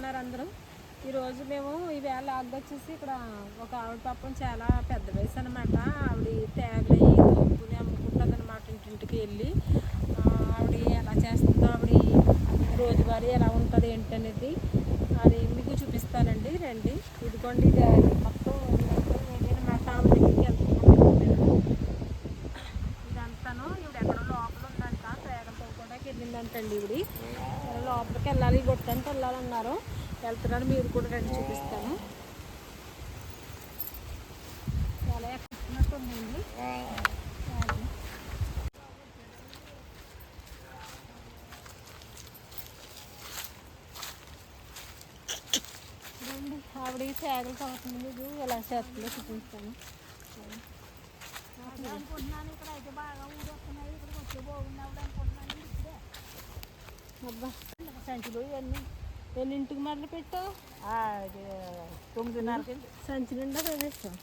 ఉన్నారు అందరూ. ఈరోజు మేము ఈవేళ లాగ్ వచ్చేసి ఇక్కడ ఒక ఆవిడ పాపం చాలా పెద్ద వయసు అనమాట ఆవిడ తేగలి తోపుని అమ్ముకుంటుంది అనమాట ఇంటింటికి వెళ్ళి. ఆవిడ ఎలా చేస్తుందో ఆవిడ రోజువారీ ఎలా ఉంటుంది ఏంటనేది అది మీకు చూపిస్తానండి. రండి. ఇదిగోండి ఇది మొత్తం అనమాట ఆవిడ దగ్గరికి వెళ్తున్నాం ఇదంతాను. ఈవిడ ఎక్కడో లోపల ఉందంట. తేగలతో పోకుండా వెళ్ళిందంటండి ఈవిడ. వెళ్ళాలి గొట్టంటే వెళ్ళాలన్నారు. వెళ్తున్నారు మీరు కూడా రండి చూపిస్తాను. చాలా. రండి ఆవిడ తవ్వుతుంది మీకు ఎలా చేస్తుందో చూపిస్తాను. అనుకుంటున్నాను ఇక్కడ అయితే బాగా ఊరొస్తున్నాయి ఇక్కడికి వచ్చి బాగున్నావు అనుకుంటున్నాను ఇప్పుడే. అబ్బా. సంచులు ఇవన్నీ. ఎన్నింటికి మొదలు పెట్టావు? తొమ్మిదిన్నరకి. సంచి నిండా వేసేస్తాం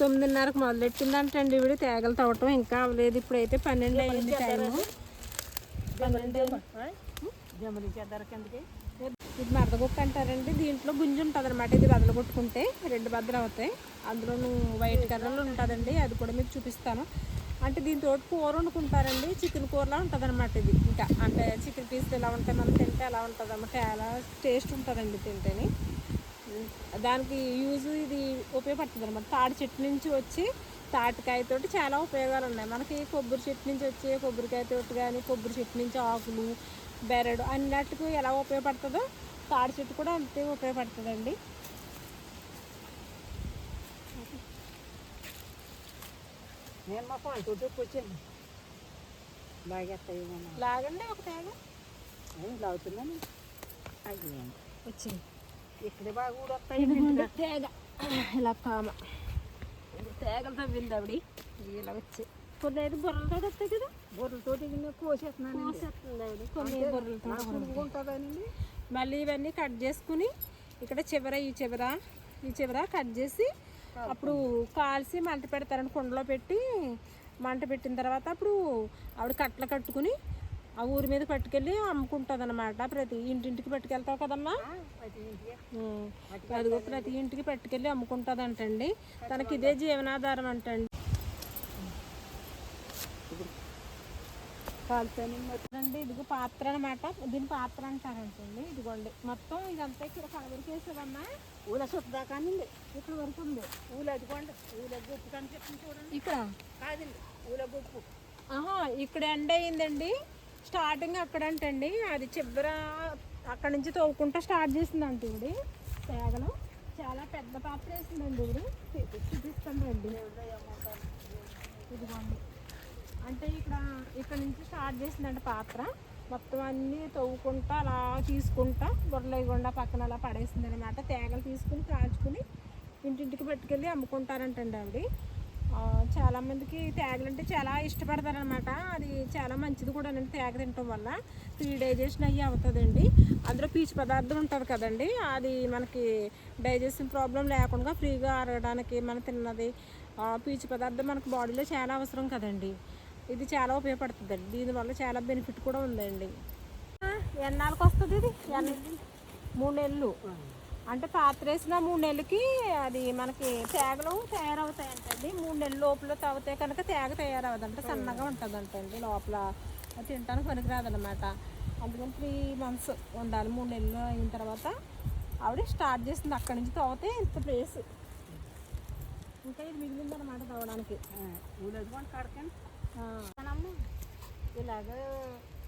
తొమ్మిదిన్నరకు మొదలెట్టిందంటండి ఇవిడ తేగలు తవ్వటం ఇంకా అవ్వలేదు. ఇప్పుడైతే పన్నెండు అయింది టైము. ఇది మరదగొక్క అంటారండి. దీంట్లో గుంజు ఉంటుంది అనమాట ఇది బద్దలు కొట్టుకుంటే రెండు బద్దలు అవుతాయి. అందులోను వైట్ కలర్లో ఉంటుందండి. అది కూడా మీకు చూపిస్తాను. అంటే దీంతో కూర వండుకుంటారండి. చికెన్ కూరలా ఉంటుంది అనమాట ఇది. ఇంకా అంటే చికెన్ పీసులు ఎలా ఉంటాయి మనం తింటే ఎలా ఉంటుంది అన్నమాట చాలా టేస్ట్ ఉంటుందండి తింటేనే. దానికి యూజ్ ఇది ఉపయోగపడుతుంది అనమాట తాడి చెట్టు నుంచి వచ్చి తాటికాయతోటి చాలా ఉపయోగాలు ఉన్నాయి మనకి కొబ్బరి చెట్టు నుంచి వచ్చే కొబ్బరికాయతోటి కానీ కొబ్బరి చెట్టు నుంచి ఆకులు బెరడు అన్నట్టుకు ఎలా ఉపయోగపడుతుందో తాడి చెట్టు కూడా అంతే ఉపయోగపడుతుందండి. నేను మా పాలు తోటి వచ్చాను బాగా లాగండి ఒక తేగ లాగుతున్నాను అయ్యి. వచ్చింది. ఇక్కడే బాగా ఇదిగోండి తేగ ఇలా కామ. తేగలు తవ్వింది ఆవిడ. ఇలా వచ్చి. కొన్ని అయితే బుర్రలతో వస్తాయి కదా? బొర్రలతోటి కోసేస్తున్నాను కోసేస్తుంది ఆవిడ. కొన్ని బుర్రలతో ఉంటుందండి మళ్ళీ ఇవన్నీ కట్ చేసుకుని ఇక్కడ చివర ఈ చివర ఈ చివర కట్ చేసి అప్పుడు కాల్చి మంట పెడతారని కుండలో పెట్టి మంట పెట్టిన తర్వాత అప్పుడు ఆవిడ కట్టలు కట్టుకుని ఆ ఊరి మీద పట్టుకెళ్ళి అమ్ముకుంటుంది అనమాట ప్రతి ఇంటింటికి పట్టుకెళ్తావు కదమ్మా. అదిగో ప్రతి ఇంటికి పట్టుకెళ్ళి అమ్ముకుంటుందంటండి. తనకి ఇదే జీవనాధారం అంటండి. కాలుతాను అండి ఇదిగో పాత్ర అనమాట దీని పాత్ర అంటారంటండి ఇదిగోండి. మొత్తం ఇదంతా ఇక్కడ కలవరికి వేసేదమ్మా ఊల చుట్టదా కానింది ఇక్కడ వరకు ఉంది. ఊలు అదిగోండి ఊల గొప్పు కనిపిస్తుంది చూడండి. ఇక్కడ? కాదండి ఊల గొప్పు. ఆహా ఇక్కడ ఎండ్ అయ్యిందండి స్టార్టింగ్ అక్కడ అంటండి అది చివర అక్కడ నుంచి తవ్వుకుంటా స్టార్ట్ చేసిందంట ఇవిడి తేగలు చాలా పెద్ద పాత్ర వేసిందండి ఇవిడి చూపిస్తాను రండి ఇదిగోండి. అంటే ఇక్కడ ఇక్కడ నుంచి స్టార్ట్ చేసిందంట పాత్ర. మొత్తం అన్నీ తవ్వుకుంటా అలా తీసుకుంటా బుర్రలేయకుండా పక్కన అలా పడేసింది అనమాట తేగలు తీసుకుని కాల్చుకుని ఇంటింటికి పెట్టుకెళ్ళి అమ్ముకుంటారంటండి ఆవిడ. చాలామందికి తేగలు అంటే చాలా ఇష్టపడతారనమాట అది చాలా మంచిది కూడా అండి తేగ తినటం వల్ల. త్రీ డైజెషన్ అయ్యి అవుతుందండి. అందులో పీచు పదార్థం ఉంటుంది కదండి. అది మనకి డైజెషన్ ప్రాబ్లం లేకుండా ఫ్రీగా అరగడానికి మనం తిన్నది పీచు పదార్థం మనకి బాడీలో చాలా అవసరం కదండి. ఇది చాలా ఉపయోగపడుతుందండి. దీనివల్ల చాలా బెనిఫిట్ కూడా ఉందండి. ఎన్నాళ్ళకి వస్తుంది ఇది? మూడు నెలలు. అంటే పాత్ర వేసిన మూడు నెలలకి అది మనకి తేగలు తయారవుతాయంటండి. మూడు నెలల లోపల తాగితే కనుక తేగ తయారవదంట సన్నగా ఉంటుందంటండి లోపల. అది తినడానికి పనికిరాదనమాట అందుకని త్రీ మంత్స్ ఉండాలి. మూడు నెలలు అయిన తర్వాత ఆవిడ స్టార్ట్ చేసింది. అక్కడి నుంచి తవ్వితే ఇంత ప్లేస్ ఇంకా ఇది మిగిలిందనమాట తవ్వడానికి. ఇలాగ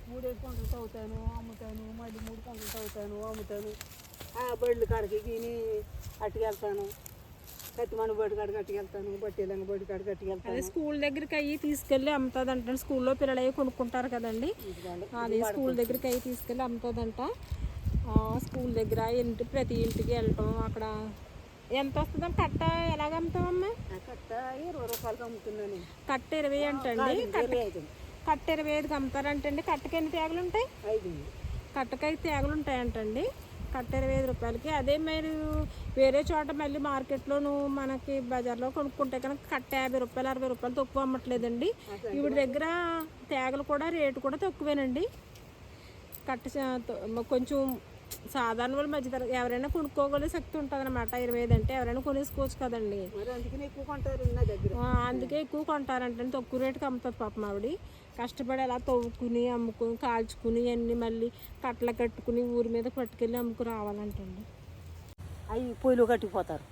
మూడేసి పంటలు తవ్వుతాను అమ్ముతాను మళ్ళీ మూడు పంటలు తవ్వుతాను అమ్ముతాను. ఆ బళ్ళు కాడికి గిని అట్టుకెళ్తాను కత్తిమణ బడి కాడికి అట్టుకెళ్తాను బట్టేలంగ బడి కాడికి అట్టుకెళ్తాను స్కూల్ దగ్గరికి అయ్యి తీసుకెళ్ళి అమ్ముతుంది స్కూల్లో పిల్లలు అవి కొనుక్కుంటారు కదండి. అది స్కూల్ దగ్గరికి అవి తీసుకెళ్ళి అమ్ముతుందంట. స్కూల్ దగ్గర ఇంటి ప్రతి ఇంటికి వెళ్ళటం అక్కడ ఎంత వస్తుందని కట్ట ఎలాగ అమ్ముతామమ్మా కట్ట రూపాయలకి అమ్ముతున్నాను. కట్ట ఇరవై అంటండి. కట్ట ఇరవై ఐదు కట్ట ఇరవై ఐదుకి అమ్ముతారంటండి. కట్టకి ఎన్ని తేగలు ఉంటాయి ఐదు కట్టకైతే తేగలు ఉంటాయంటండి కట్ట ఇరవై ఐదు రూపాయలకి. అదే మీరు వేరే చోట మళ్ళీ మార్కెట్లోను మనకి బజార్లో కొనుక్కుంటే కనుక కట్ట యాభై రూపాయలు అరవై రూపాయలు తక్కువ అమ్మట్లేదండి. ఈవిడ దగ్గర తేగలు కూడా రేటు కూడా తక్కువేనండి. కట్ట కొంచెం సాధారణ వాళ్ళు మధ్య తరగతి ఎవరైనా కొనుక్కోగల శక్తి ఉంటుంది అనమాట ఇరవై ఐదు అంటే ఎవరైనా కొనేసుకోవచ్చు కదండి. మరి అందుకని ఎక్కువ కొంటారు నా దగ్గర. ఆ, అందుకే ఎక్కువ కొంటారంటే తక్కువ రేటుకి అమ్ముతుంది పాపం ఆవిడ. కష్టపడి అలా తవ్వుకుని అమ్ముకుని కాల్చుకుని అన్ని మళ్ళీ కట్టలు కట్టుకుని ఊరి మీద పట్టుకెళ్ళి అమ్ముకు రావాలంటండి. అవి పొయ్యిలో కట్టిపోతారు.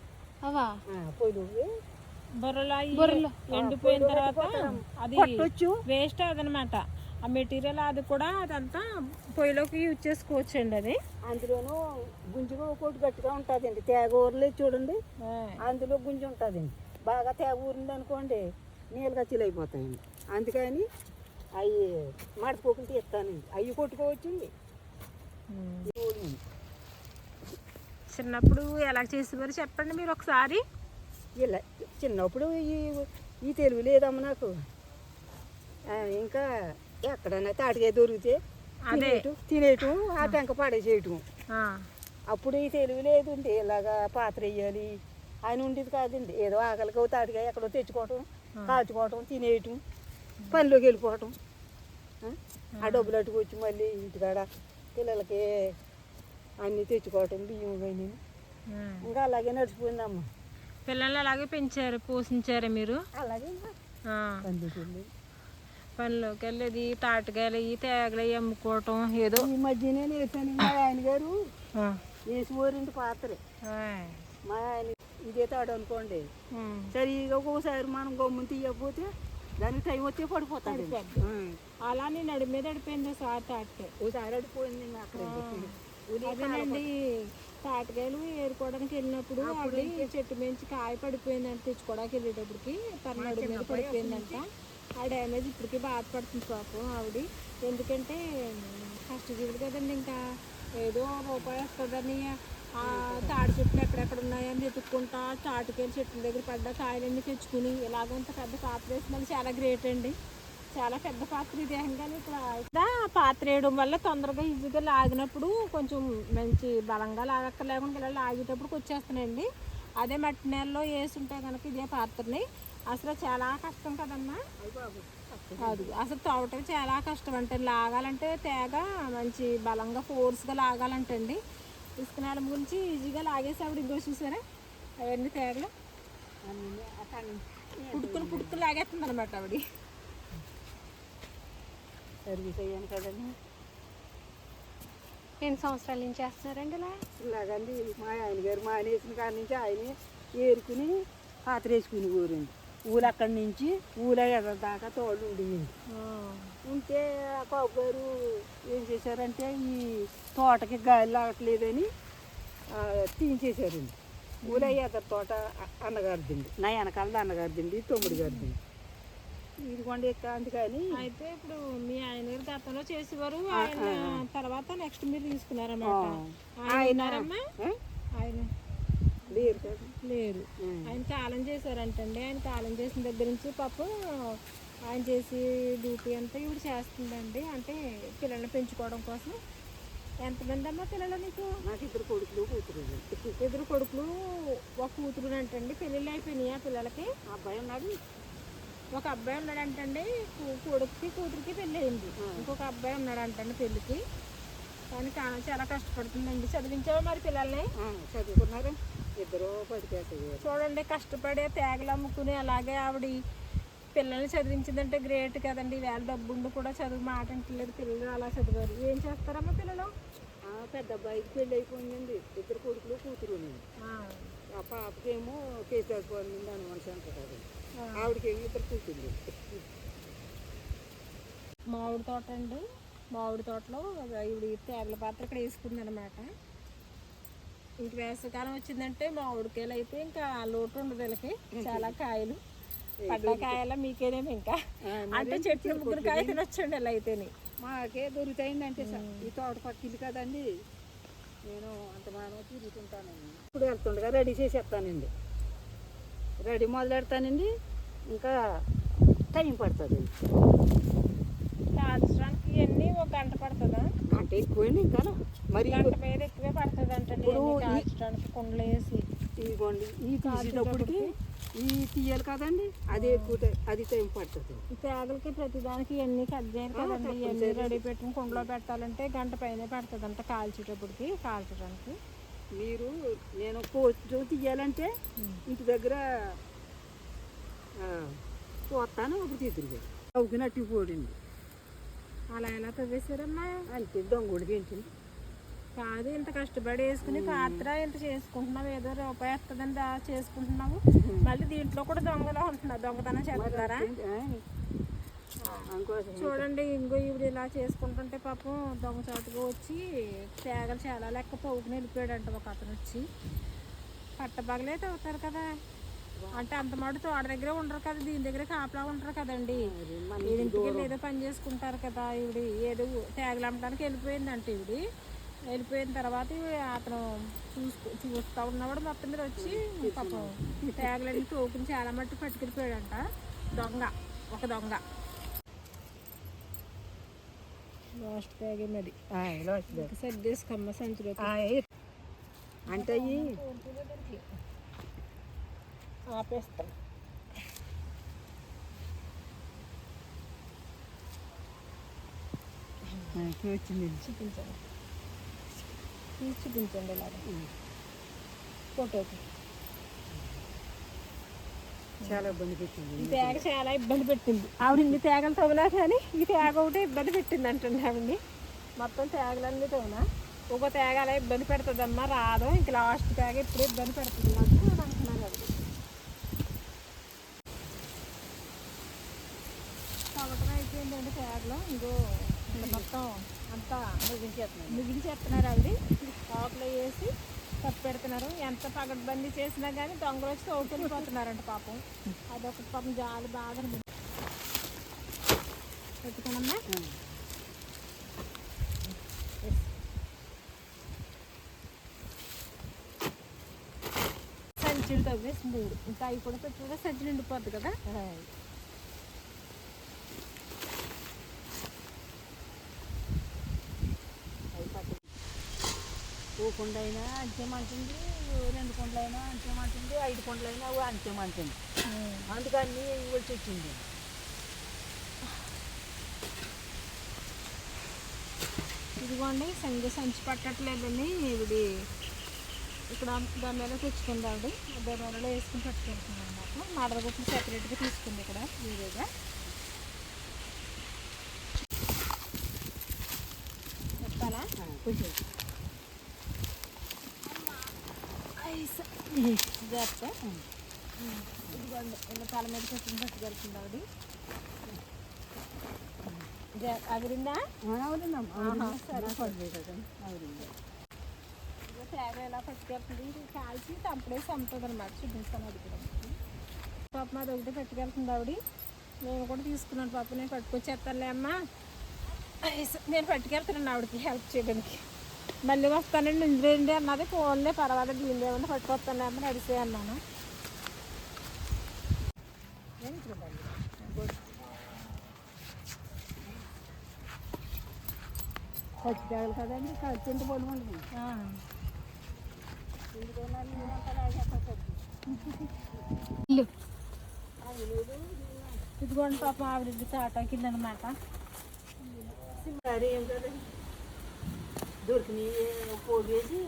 అవా? పొయ్యిలో. బొర్రలు. ఎండిపోయిన తర్వాత అది వేస్ట్ అదనమాట ఆ మెటీరియల్ అది కూడా అదంతా పొయ్యిలోకి యూజ్ చేసుకోవచ్చండి అది. అందులోనూ గుంజుగా ఒకటి గట్టిగా ఉంటుందండి. తేగ ఊరలే చూడండి. అందులో గుంజు ఉంటుందండి. బాగా తేగ ఊరింది అనుకోండి నీళ్ళగా చిలైపోతాయండి అందుకని అవి మడతపోకుండా తీస్తానండి. అవి కొట్టుకోవచ్చండి. చిన్నప్పుడు ఎలా చేసేవారు చెప్పండి మీరు ఒకసారి. ఇలా చిన్నప్పుడు ఈ ఈ తెలుగు లేదమ్మ నాకు. ఇంకా ఎక్కడైనా తాటికాయ దొరికితే. తినేయటం తినేయటం ఆ టెంక పడేసేయటం అప్పుడు ఈ తెలుగు లేదండి ఇలాగా పాత్ర వేయాలి. అని ఉండేది కాదండి. ఏదో ఆకలికి తాటికాయ ఎక్కడో తెచ్చుకోవటం కాల్చుకోవటం తినేయటం పనిలోకి వెళ్ళిపోవటం. ఆ? డబ్బులు అట్టుకొచ్చి మళ్ళీ ఇంటికాడ పిల్లలకి అన్నీ తెచ్చుకోవటం బియ్యం కానీ. ఇంకా అలాగే నడిచిపోయిందమ్మ. పిల్లల్ని అలాగే పెంచారు పోషించారు మీరు? అలాగే పనిలోకి వెళ్ళి పనిలోకి వెళ్ళేది తాటికాయలు అవి తేగలు అమ్ముకోవటం ఏదో. ఈ మధ్యనే నేర్చాను మా ఆయన గారు. వేసి పోరింది పాత్రే. మా ఆయన ఇదే తాడు అనుకోండి. సరిగా ఒక్కోసారి మనం గమ్మున తీయకపోతే దానికి టైం వచ్చే పడిపోతాడు. అలా నేను నడి మీద అడిపోయింది సార్ తాటికాయ. ఓసారి అడిపోయింది అక్కడ. అదేనండి తాటికాయలు ఏరుకోవడానికి వెళ్ళినప్పుడు ఆవిడ చెట్టు మించి కాయ పడిపోయిందంట తెచ్చుకోవడానికి వెళ్ళేటప్పటికి తన నడు మీద పడిపోయిందంట. ఆ డ్యామేజ్ ఇప్పటికీ బాధపడుతుంది పాపం ఆవిడ. ఎందుకంటే కష్టజీవులు కదండి ఇంకా. ఏదో రూపాయి వస్తుందని ఆ తాడి చెట్లు ఎక్కడెక్కడ ఉన్నాయని వెతుక్కుంటా తాటికాయలు చెట్ల దగ్గర పడ్డా కాయలన్నీ తెచ్చుకుని ఇలాగంత పెద్ద పాత్ర వేసి చాలా గ్రేట్ అండి. చాలా పెద్ద పాత్ర ఇది కానీ ఇక్కడ. పాత్ర వేయడం వల్ల తొందరగా ఈజీగా లాగినప్పుడు కొంచెం మంచి బలంగా లాగక్కర్లేకుండా ఇలా లాగేటప్పుడు వచ్చేస్తున్నాయండి అదే మట్టి నేలలో వేసి ఉంటే కనుక ఇదే పాత్రని అసలు చాలా కష్టం కదమ్మా. అది అసలు తవ్వటం చాలా కష్టం అంటే లాగాలంటే తేగ మంచి బలంగా ఫోర్స్గా లాగాలంటండి. ఇసుక నేల గురించి ఈజీగా లాగేసి ఆవిడ ఇంకో చూసారా? అవన్నీ తేగలు. పుట్టుకుని పుట్టుకుని లాగేస్తుంది అనమాట ఆవిడ. సర్వీస్ అయ్యాను కదండి. ఎన్ని సంవత్సరాల నుంచి చేస్తున్నారండి ఇలా? ఇలాగండి మా ఆయన గారు మానేసిన కాడి నుంచి ఆయనే ఏరుకుని పాత్ర వేసుకుని ఊరండి ఊరు అక్కడి నుంచి ఎర్ర దాకా తోడు ఉండేయండి ఉంటే ఆ బాబు గారు ఏం చేశారంటే ఈ తోటకి గాలి లాగట్లేదని తీయించేశారండి ఊళ్ళో ఎర్ర తోట అన్నగారిదండి. నా వెనకాలది అన్నగారిదండి తొమ్మిది గారిదండి. ఇదిగోండి ఎక్క అందుకని. అయితే ఇప్పుడు మీ ఆయన గారు గతంలో చేసేవారు ఆయన తర్వాత నెక్స్ట్ మీరు తీసుకున్నారన్నమాట. ఆయన? ఆయన లేరు. ఆయన కాలం చేశారంటండి. ఆయన కాలం చేసిన దగ్గర నుంచి పాపం ఆయన చేసి డ్యూటీ అంతా ఇవి చేస్తుందండి. అంటే పిల్లల్ని పెంచుకోవడం కోసం. ఎంతమంది అమ్మా పిల్లలు నీకు? నాకు ఇద్దరు కొడుకులు కూతురు. ఇద్దరు కొడుకులు ఒక కూతురు అంటండి పెళ్ళిళ్ళు అయిపోయినాయి ఆ పిల్లలకి? అబ్బాయి ఉన్నాడు. ఒక అబ్బాయి ఉన్నాడంటండి. కూ- కొడుకుకి కూతురికి పెళ్ళి అయింది. ఇంకొక అబ్బాయి ఉన్నాడంటండి పెళ్ళికి. కానీ చాలా కష్టపడుతుందండి. చదివించావా మరి పిల్లల్ని? చదువుకున్నారు. ఇద్దరు చూడండి కష్టపడే తేగలు అమ్ముకుని అలాగే ఆవిడ పిల్లల్ని చదివించిందంటే గ్రేట్ కదండి. వేళ డబ్బుండి కూడా చదువు మాట అంటలేదు పిల్లలు అలా చదివారు. ఏం చేస్తారమ్మా పిల్లలు? పెద్ద అబ్బాయికి పెళ్ళి అయిపోయిందండి. ఇద్దరు కొడుకులు కూతురు ఆ, పాపకేమో కేసీఆర్ పోయింది హనుమాన్ సెంటర్ కాదు ఆ. ఆవిడకేమో ఇద్దరు కూతుర్లు. మామిడి తోట అండి. మామిడి తోటలో ఇవి తేగల పాత్ర ఇక్కడ వేసుకుంది అనమాట ఇంక వేసవికాలం వచ్చిందంటే మామిడికాయలు అయితే ఇంకా లోటు ఉండదు వీళ్ళకి. చాలా కాయలు. పడ్డ కాయల మీకేనేమి ఇంకా? అంటే చెట్లు ముగ్గురు కాయ తినొచ్చండి ఇలా అయితేనే. మాకే దొరుకుతాయండి అంటే ఈ తోట పక్కింది కదండి. నేను అంత మానవ తిరుగుతుంటానండి. ఇప్పుడు వెళ్తుండగా రెడీ చేసేస్తానండి రెడీ మొదలు పెడతానండి ఇంకా టైం పడుతుందండి కాల్చడానికి ఇవన్నీ ఒక గంట పడుతుందా? గంట ఎక్కువండి ఇంకా మరి గంట మీద ఎక్కువే పడుతుంది ఈ- కాల్చడానికి కుండలు వేసి ఇదిగోండి ఈ తీసేటప్పటికి ఈ తీయాలి కదండి అది ఎక్కువ అది టైం పడుతుంది. ఈ తేగలకి ప్రతిదానికి ఇవన్నీ కట్ చేయాలి కదండి ఇవన్నీ రెడీ పెట్టుకుని కుండలో పెట్టాలంటే గంట పైనే పడుతుంది అంట కాల్చేటప్పటికి కాల్చడానికి. మీరు నేను కోచు తీయాలంటే ఇంటి దగ్గర ఆ, పోతాను అప్పుడు తీద్దరు అవుకినట్టు పోడింది. అలా ఎలా తవ్వేశారమ్మా? అంతే దొంగడు తింటుంది. కాదు ఇంత కష్టపడి వేసుకుని పాత్ర ఇంత చేసుకుంటున్నావు ఏదో రూపాయి వస్తుందని దా చేసుకుంటున్నావు. మళ్ళీ దీంట్లో కూడా దొంగలో ఉంటున్నావు దొంగతనం చేస్తారా? చూడండి ఇంకో ఇప్పుడు ఇలా చేసుకుంటుంటే పాపం దొంగ చాటుగా వచ్చి తేగలు చాలా లెక్క పోగుని వెళ్ళిపోయాడంట ఒక అతను వచ్చి. పట్టపగలే అవుతారు కదా. అంటే అంత మాట తోట దగ్గర ఉండరు కదా దీని దగ్గర కాపలా ఉంటారు కదండి. ఇంటికి వెళ్ళి ఏదో పని చేసుకుంటారు కదా ఈవిడ ఏదో తేగలు అమ్మడానికి వెళ్ళిపోయిందంట ఈవిడి. వెళ్ళిపోయిన తర్వాత అతను చూసుకో చూస్తూ ఉన్నవాడు మొత్తం మీద వచ్చి పాపం తేగలన్నీ తోకుని చాలా మట్టి పట్టుకెళ్ళిపోయాడంట. దొంగ ఒక దొంగ. లాస్ట్ బ్యాగే మరి. సర్దేసుకోమ్మ సంచిలో అంటే ఆపేస్తాం. వచ్చింది చూపించండి. చూపించండి ఇలాగ. ఫోటోకి. చాలా ఇబ్బంది పెట్టింది. ఈ తేగ చాలా ఇబ్బంది పెట్టింది. ఆవిడ ఇన్ని తేగలు తవ్వనా కానీ ఈ తేగ ఒకటి ఇబ్బంది పెట్టింది అంటుంది ఆవిడ్ని. మొత్తం తేగలన్నీ తవ్వనా. ఒక తేగ అలా ఇబ్బంది పెడుతుందమ్మా రాదు. ఇంక లాస్ట్ తేగ ఇప్పుడు ఇబ్బంది పెడుతుంది నాకు అని అంటున్నాను ఆవిడ తవ్వటం తేగలో ఇంకో మొత్తం అంతా ముగించేస్తున్నాను ముగించేస్తున్నారు ఆవిడ ఆకులో వేసి కప్పు పెడుతున్నారు. ఎంత పగడ్బందీ చేసినా కానీ దొంగలు వచ్చి తోకెళ్ళిపోతున్నారంట పాపం. అదొక పాపం జాలి బాగా అనిపించింది. పెట్టుకున్నామ్మా సంచులు తవ్వేసింది ఈవిడ. ఇంకా అవి కూడా పెట్టుకుంటే సంచి నిండిపోద్ది కదా. కుండ అయినా అంతేమంటుంది రెండు కుండలు అయినా అంతేమంటుంది ఐదు కుండలు అయినా ఓ అంతేమంటుంది అందుకని ఇవ్వాల్సి వచ్చింది. ఇదిగోండి సంజ సంచి పట్టట్లేదని ఇవిడి ఇక్కడ దాని మీద తెచ్చుకుంది ఆవిడ దాని వల్ల వేసుకుని పట్టుకెళ్తుంది అనమాట మడదగుట్లు సెపరేట్గా తీసుకుంది ఇక్కడ వేరేగా. చెప్పాలా కొంచెం జాగ్రత్త ఇదిగోండి ఇలా తల మీద పెట్టుకుని పట్టుకెళ్తుంది ఆవిడ జా- తేగ ఎలా పట్టుకెళ్తుంది కాల్చి తంపడేసి అమ్ముతుంది అనమాట చూపిస్తాను అది కూడా పాపం అది ఒకటి పట్టుకెళ్తుంది ఆవిడ నేను కూడా తీసుకున్నాను పాప నేను పట్టుకొచ్చేస్తానులే అమ్మా నేను పట్టుకెళ్తున్నాను ఆవిడకి హెల్ప్ చేయడానికి. మళ్ళీ వస్తానండి ఏంటి అన్నది ఫోన్లే పర్వాలేదు దీనిలో ఏమన్నా పట్టుకొస్తానులే అమ్మ నడిసే అన్నాను. చచ్చిపోయాలి కదండి చింత పొడి. ఇదిగోండి పాపం ఆవిడ తాటాకి అనమాట సరే ఏం కదండి దొరికినాయి పోగు వేసి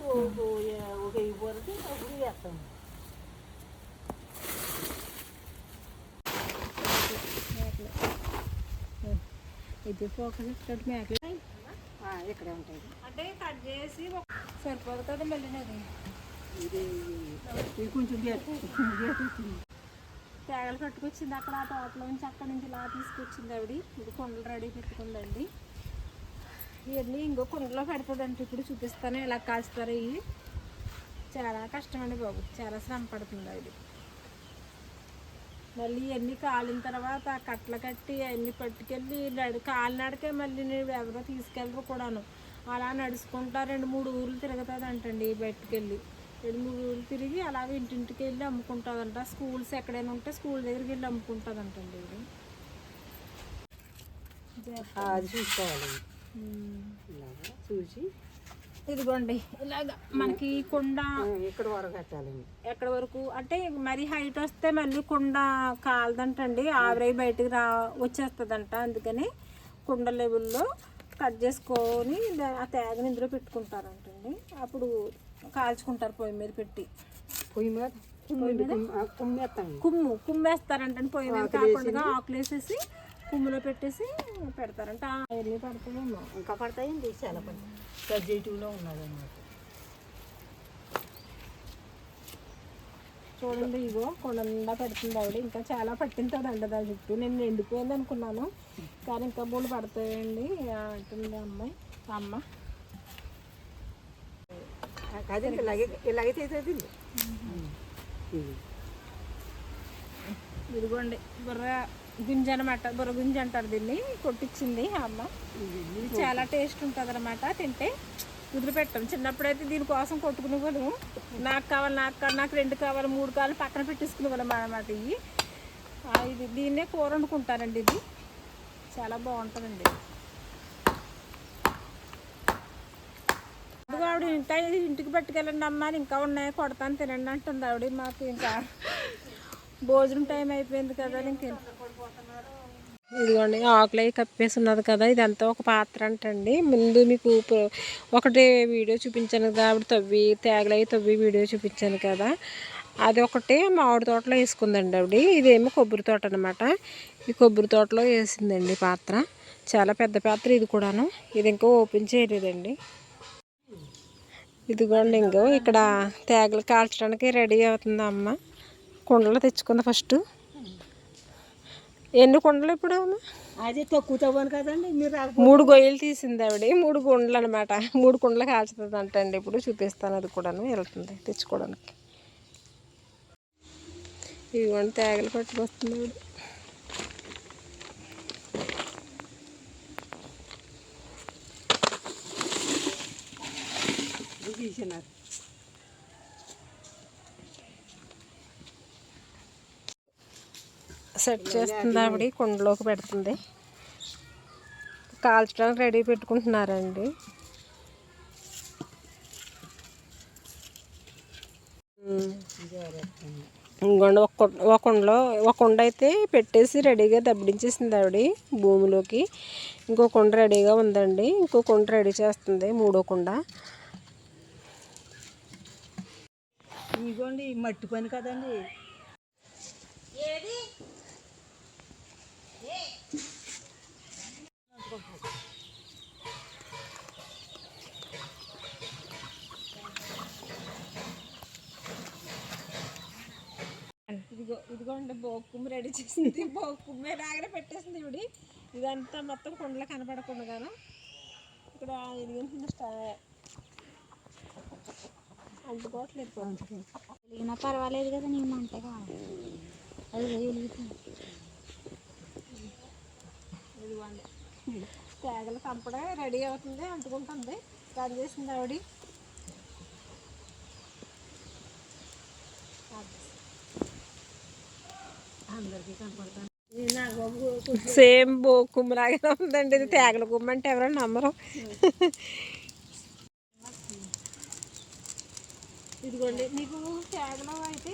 ఒక ఇవ్వరికి అప్పుడు వేస్తాం మేకలు ఇది పోకలు ఇక్కడ మేకలు ఇక్కడే ఉంటాయి అంటే కట్ చేసి సరిపోదు కదా మళ్ళీ అది ఇది ఇది కొంచెం గేట్ గేట్ వచ్చింది తేగలు కట్టుకొచ్చింది అక్కడ ఆ తోటలో నుంచి అక్కడ నుంచి ఇలా తీసుకొచ్చింది ఆవిడ ఇది కొండలు రెడీ పెట్టుకుందండి ఇవన్నీ ఇంకో కుండలో పెడుతుందంటే. ఇప్పుడు చూపిస్తాను ఎలా కాస్తారు ఇవి చాలా కష్టం అండి బాబు. చాలా శ్రమ పడుతుంది అది మళ్ళీ ఇవన్నీ కాలిన తర్వాత కట్టలు కట్టి అవన్నీ పట్టుకెళ్ళి నడు కాలినడకే మళ్ళీ నేను ఎవరో తీసుకెళ్ళరు కూడాను. అలా నడుచుకుంటా రెండు మూడు ఊర్లు తిరుగుతుంది అంటండి బయటకెళ్ళి రెండు మూడు ఊర్లు తిరిగి అలా ఇంటింటికి వెళ్ళి అమ్ముకుంటుందంట. స్కూల్స్ ఎక్కడైనా ఉంటే స్కూల్ దగ్గరికి వెళ్ళి అమ్ముకుంటుందంటండి ఇది అది చూసుకోవాలి. ఇలాగా. చూసి ఇదిగోండి ఇలాగ మనకి కుండ ఇక్కడ వరకు కట్టాలండి. ఎక్కడ వరకు? అంటే మరి హైట్ వస్తే మళ్ళీ కుండ కాలదంటండి ఆవిరై బయటికి రా వచ్చేస్తుందంట. అందుకని కుండ లెవెల్లో కట్ చేసుకొని ఆ తేగని ఇందులో పెట్టుకుంటారంటండి. అప్పుడు కాల్చుకుంటారు పొయ్యి మీద పెట్టి. పొయ్యి మీద కుమ్ము కుమ్మేస్తారంటండి పొయ్యి మీద కాకుండా ఆకులు వేసేసి కుమ్ములో పెట్టేసి పెడతారంట. ఎన్ని పడతాయేమో ఇంకా పడతాయండి చాలా పడతాయి. సబ్జెక్టివ్లో ఉన్నదన్నమాట. చూడండి ఇగో కొండందా పెడుతుంది ఆవిడ. ఇంకా చాలా పట్టింటుందండి దాని చుట్టూ. నేను ఎండిపోయింది అనుకున్నాను. కానీ ఇంకా మూడు పడతాయండి. అంటుంది అమ్మాయి అమ్మ. అదే ఇలాగే ఇలాగే చేసేది ఇదిగోండి బుర్ర. గుంజ అనమాట బుర్ర గుంజ అంటారు దీన్ని. కొట్టించింది ఆ అమ్మ. ఇది చాలా టేస్ట్ ఉంటుంది అనమాట తింటే వదిలిపెట్టాం. చిన్నప్పుడైతే దీనికోసం కొట్టుకునే వాళ్ళము నాకు కావాలి నాకు కావాలి నాకు రెండు కావాలి మూడు కావాలి పక్కన పెట్టేసుకునే వాళ్ళం అనమాట ఇవి ఇది దీన్నే కూర వండుకుంటారండి ఇది. చాలా బాగుంటుందండి. ఆవిడ ఇంకా ఇంటికి పట్టుకెళ్ళండి అమ్మ అని ఇంకా ఉన్నాయి కొడతాను తినండి అంటుంది ఆవిడ మాకు ఇంకా. భోజనం టైం అయిపోయింది కదా ఇంక ఇదిగోండి ఆకులు అవి కప్పేసి ఉన్నది కదా ఇదంతా ఒక పాత్ర అంటండి. ముందు మీకు ఒకటి వీడియో చూపించాను కదా ఆవిడ తవ్వి తేగలవి తవ్వి వీడియో చూపించాను కదా. అది ఒకటి మామిడి తోటలో వేసుకుందండి ఆవిడ. ఇదేమో కొబ్బరి తోట అనమాట ఈ కొబ్బరి తోటలో వేసిందండి పాత్ర. చాలా పెద్ద పాత్ర ఇది కూడాను. ఇది ఇంకా ఓపెన్ చేయలేదండి. ఇదిగోండి ఇంకో ఇక్కడ తేగలు కాల్చడానికి రెడీ అవుతుంది అమ్మ. కుండలు తెచ్చుకుంది ఫస్ట్? ఎన్ని కుండలు ఇప్పుడు? అదే తక్కువ తవ్వను కదండి మీరు మూడు గొయ్యలు తీసింది ఆవిడ. మూడు కుండలు అనమాట మూడు కుండలు కాల్చుతుంది అంటండి ఇప్పుడు చూపిస్తాను అది కూడాను వెళ్తుంది తెచ్చుకోవడానికి. ఇదిగోండి తేగలు పట్టుకొస్తుంది ఆవిడ. తీసినారు. సెట్ చేస్తుంది ఆవిడ కుండలోకి పెడుతుంది. కాల్చడానికి రెడీ పెట్టుకుంటున్నారండి. ఇంకొండ ఇంకోండి ఒక కుండలో ఒక కుండ అయితే పెట్టేసి రెడీగా దబ్బడించేసింది ఆవిడ భూమిలోకి. ఇంకో కుండ రెడీగా ఉందండి. ఇంకో కుండ రెడీ చేస్తుంది మూడో కుండ. ఇదిగోండి మట్టి పని కదండి ఇదిగో ఇదిగోండి బోకుమ్మ రెడీ చేసింది. బోకుమ్మే లాగానే పెట్టేసింది ఇవిడి ఇదంతా మొత్తం కుండలో కనపడకుండా ఇక్కడ ఎదిగించిన స్టా అంటుకోవట్లేదు వెలిగినా పర్వాలేదు కదా నీ మంట కావాలి. అది వెలుగుతుంది ఇదిగోండి. తేగలు కంపడే రెడీ అవుతుంది అంటుకుంటుంది. రెడీ చేసింది ఆవిడ. సేమ్ బో కుమ్మలాగానే ఉందండి. ఇది తేగల కుమ్మ అంటే ఎవరైనా నమ్మరు. ఇదిగోండి మీకు తేగలు అయితే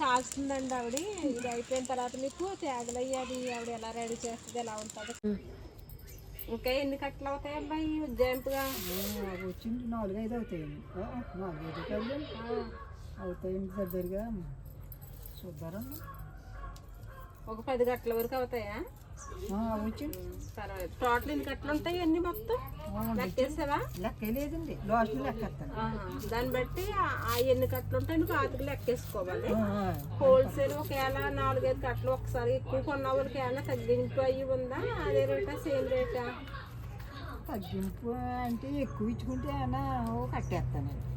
కాల్స్తుందండి ఆవిడ. ఇది అయిపోయిన తర్వాత మీకు తేగలు అయ్యి అది ఆవిడ ఎలా రెడీ చేస్తుంది ఎలా ఉంటుంది? ఇంకా ఎన్ని కట్టలు అవుతాయి అబ్బాయి ఉజ్జాయింపుగా వచ్చింది నాలుగైదు అవుతాయండి. నాలుగైదు కాదు అవుతాయండి దగ్గరగా. చూద్దారండి ఒక పది గంటల వరకు అవుతాయా? పర్వాలేదు. టోటల్ ఎన్ని కట్టలు ఉంటాయి అన్ని మొత్తం? లెక్కేసావా? లాస్ట్ లెక్కేస్తాను. దాన్ని బట్టి ఆ- ఎన్ని కట్టలు ఉంటాయి పాతికి లెక్కేసుకోవాలి. హోల్సేల్ ఒకవేళ నాలుగైదు కట్టలు ఒకసారి ఎక్కువ కొన్న వాళ్ళకి ఏమైనా తగ్గింపు అయ్యి ఉందా? అదే రేటా సేమ్ రేటా? తగ్గింపు అంటే ఎక్కువ ఇచ్చుకుంటే ఏమన్నా ఓ కట్టేస్తానండి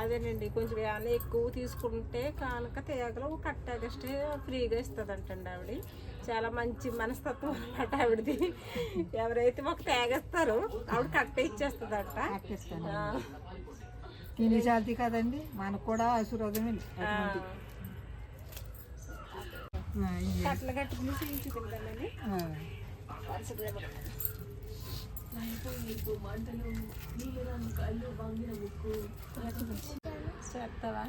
అదేనండి కొంచెం ఏమైనా ఎక్కువ తీసుకుంటే కానుక తేగలు కట్ట ఎగస్ట్రే ఫ్రీగా ఇస్తుందంటండి ఆవిడ. చాలా మంచి మనస్తత్వం అనమాట ఆవిడది. ఎవరైతే ఒక తేగేస్తారో ఆవిడ కట్ట ఇచ్చేస్తుందంట. ఆ. తిని చాలతి కదండి మనకు కూడా ఆశీర్వాదం అండి. చెప్తావా?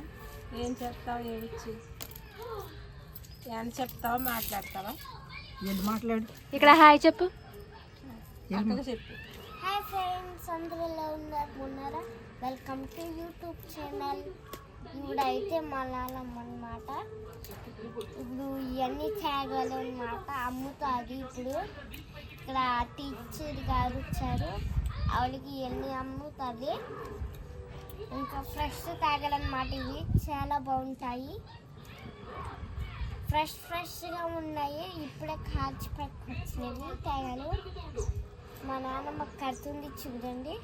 ఏం చెప్తావా ఏమిచ్చి ఏం చెప్తావా మాట్లాడతావా? ఏంటి మాట్లాడు? ఇక్కడ హాయ్ చెప్పు. చెప్పు. హాయ్ ఫ్రెండ్స్ అందరూ ఎలా ఉన్నారు ఉన్నారా? Welcome to YouTube channel. ఇప్పుడైతే మలయాళం అన్నమాట ఇప్పుడు ఇవన్నీ తేగాలి అన్నమాట. అమ్ముతుంది ఇప్పుడు. ఇక్కడ టీచర్ గారు వచ్చారు. ఆవిడకి ఇవన్నీ అమ్ముతుంది. ఇంకా ఫ్రెష్ తాగలన్నమాట ఇవి. చాలా బాగుంటాయి. ఫ్రెష్ ఫ్రెష్గా ఉన్నాయి. ఇప్పుడే కాల్చి పట్టుకొచ్చినవి. తేగలు మా నాన్నమ్మ కడుతుంది చూడండి.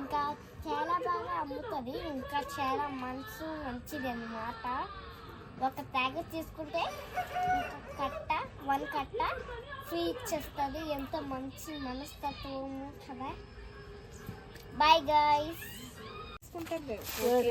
ఇంకా చాలా బాగా అమ్ముతుంది. ఇంకా చాలా మనసు మంచిది అన్నమాట. ఒక ట్యాగ్ తీసుకుంటే కట్ట వన్ కట్ట ఫ్రీ ఇచ్చేస్తుంది. ఎంత మంచి మనస్తత్వము కదా. బాయ్ గాయస్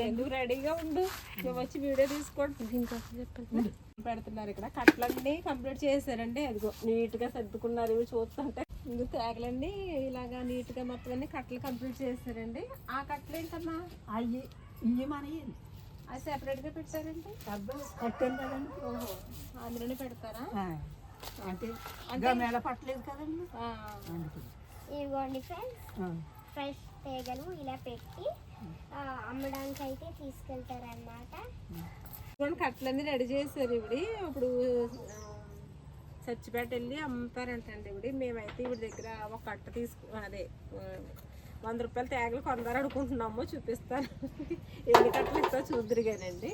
ఎందుకు రెడీగా ఉండు. నువ్వు వచ్చి వీడియో తీసుకోండి. ఇంకొక చెప్పండి పెడుతున్నారు ఇక్కడ. కట్లన్నీ కంప్లీట్ చేశారండి. అదిగో నీట్గా సర్దుకున్నారు ఇవి చూస్తుంటే. ముందు తేగలండి. ఇలాగా నీట్గా మొత్తం అన్ని కట్టలు కంప్లీట్ చేశారండి. ఆ కట్టలు ఏంటమ్మా అయ్యి ఇవి మన అది సెపరేట్గా పెట్టారండి? కట్టాను కదండి ఓహో అందులోనే పెడతారా? అంటే ఇంకా మేళ పట్టలేదు కదండి. ఇదిగోండి ఫ్రెండ్స్ ఫ్రెష్ తీగలు ఇలా పెట్టి ఆ, అమ్మడానికి అయితే తీసుకెళ్తారన్నమాట. ఇదిగోండి కట్టలన్నీ రెడీ చేశారు ఇవిడి. ఇప్పుడు చచ్చిపేట వెళ్ళి అమ్ముతారంటండి ఇవిడి. మేమైతే ఇవిడి దగ్గర ఒక కట్ట తీసుకు అదే వంద రూపాయల తేగలు కొందరు అనుకుంటున్నాము చూపిస్తాను. ఎన్ని కట్టలు ఇస్తా చూద్దరుగానండి.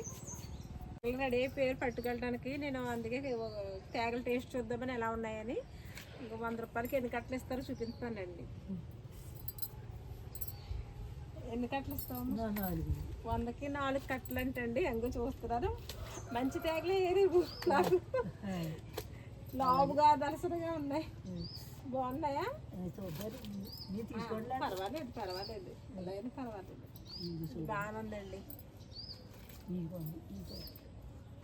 రెడీ అయిపోయారు పట్టుకెళ్ళడానికి నేను అందుకే తేగలు టేస్ట్ చూద్దామని ఎలా ఉన్నాయని ఇంకా వంద రూపాయలకి ఎన్ని కట్టలు ఇస్తారో చూపిస్తానండి. ఎన్ని కట్టలు ఇస్తాము? వందకి నాలుగు కట్టలు అంటండి ఎంగ చూస్తున్నారు మంచి తేగలే ఏరి నాకు ఆ, లావుగా దలసరిగా ఉన్నాయి బాగున్నాయా? పర్వాలేదు పర్వాలేదు. ఇదిగో.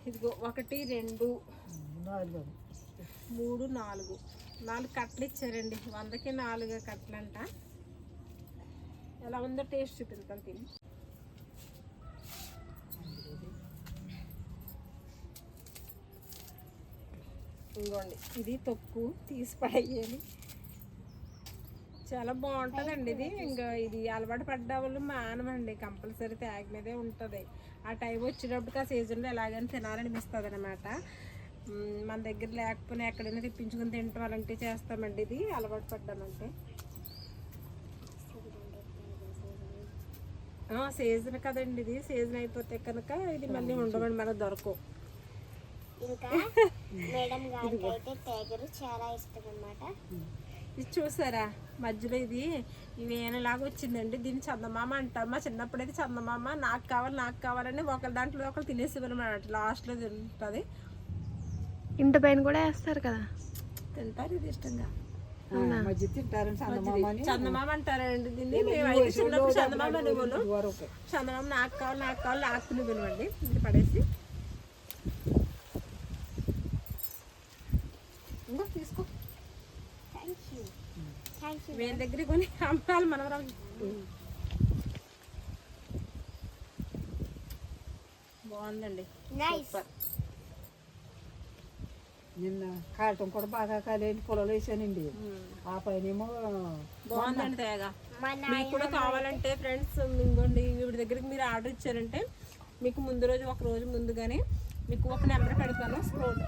ఇదిగో ఒకటి రెండు నాలుగు మూడు నాలుగు. నాలుగు కట్టలు ఇచ్చారండి. వందకి నాలుగు కట్టలంట. ఎలా ఉందో టేస్ట్ చూపిస్తాను తిని. ఇంకోండి ఇది తొక్కు తీసి పడేయాలి చాలా బాగుంటుందండి ఇది. ఇంకా ఇది అలవాటు పడ్డ వాళ్ళు మానమండి కంపల్సరీ తేగ మీదే ఉంటుంది. ఆ టైం వచ్చినప్పుడు ఆ సీజన్లో ఎలాగైనా తినాలనిపిస్తుంది అనమాట మన దగ్గర లేకపోయినా ఎక్కడైనా తెప్పించుకుని తింటాం అలాంటివి చేస్తామండి ఇది. అలవాటు పడ్డామంటే. సీజన్ కదండి ఇది. సీజన్ అయిపోతే కనుక ఇది మళ్ళీ ఉండమండి మనకు దొరకవు. ఇంకా మేడం గారికి అయితే తేగలు చాలా ఇష్టం అన్నమాట ఇది చూసారా? మధ్యలో ఇది ఇవి ఏనలాగా వచ్చిందండి. దీన్ని చందమామ అంటాం మా చిన్నప్పుడు అయితే చందమామ నాకు కావాలి నాకు కావాలని ఒకరి దాంట్లో ఒకరు తినేసేవారు లాస్ట్లో తింటుంది. ఇంటి పైన కూడా వేస్తారు కదా? తింటారు ఇది ఇష్టంగా. చందమామ అంటారండి. దీన్ని మేమైతే చిన్నప్పుడు చందమామ వరకు చందమామ నాకు కావాలి నాకు కావాలి లాక్కుని పిలవండి ఇది పడేసి ఇంకో తీసుకో థ్యాంక్ యూ వేరే దగ్గర కొని అమ్మాలి మనవరాలు. బాగుందండి. నిన్న కాయటం కూడా బాగా కాలేని పొలాలు వేసానండి. ఆ పైన ఏమో బాగుందండి తేగా. మీకు కూడా కావాలంటే ఫ్రెండ్స్ ఇంకోండి వీడి దగ్గరికి మీరు ఆర్డర్ ఇచ్చారంటే మీకు ముందు రోజు ఒక రోజు ముందుగానే మీకు ఒక నెంబర్ పెడతాను. స్క్రోల్.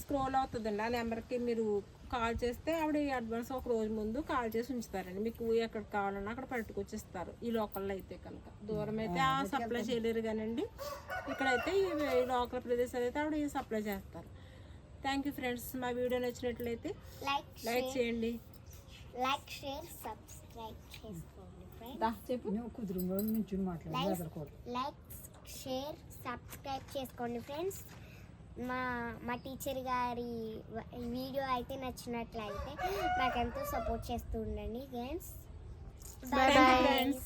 స్క్రోల్ అవుతుందండి. ఆ నెంబర్కి మీరు కాల్ చేస్తే ఆవిడ అడ్వాన్స్ ఒక రోజు ముందు కాల్ చేసి ఉంచుతారండి. మీకు ఎక్కడ కావాలన్నా అక్కడ పట్టుకొచ్చిస్తారు. ఈ లోకల్లో అయితే కనుక. దూరం అయితే ఆ సప్లై చేయలేరు కానండి. ఇక్కడైతే ఈ లోకల్ ప్రదేశాలు అయితే ఆవిడ సప్లై చేస్తారు. థ్యాంక్ యూ ఫ్రెండ్స్ మా వీడియో నచ్చినట్లయితే లైక్ లైక్ చేయండి. లైక్ షేర్ సబ్స్క్రైబ్ చేసుకోండి ఫ్రెండ్స్ దా చెప్పు. నువ్వు కుదురుగా నుంచి మాట్లాడి ఎదరకూడదు. లైక్ షేర్ సబ్స్క్రైబ్ చేసుకోండి ఫ్రెండ్స్ మా మా టీచర్ గారి వీడియో అయితే నచ్చినట్లయితే నాకు ఎంతో సపోర్ట్ చేస్తూ ఉండండి ఫ్రెండ్స్ బాయ్ friends.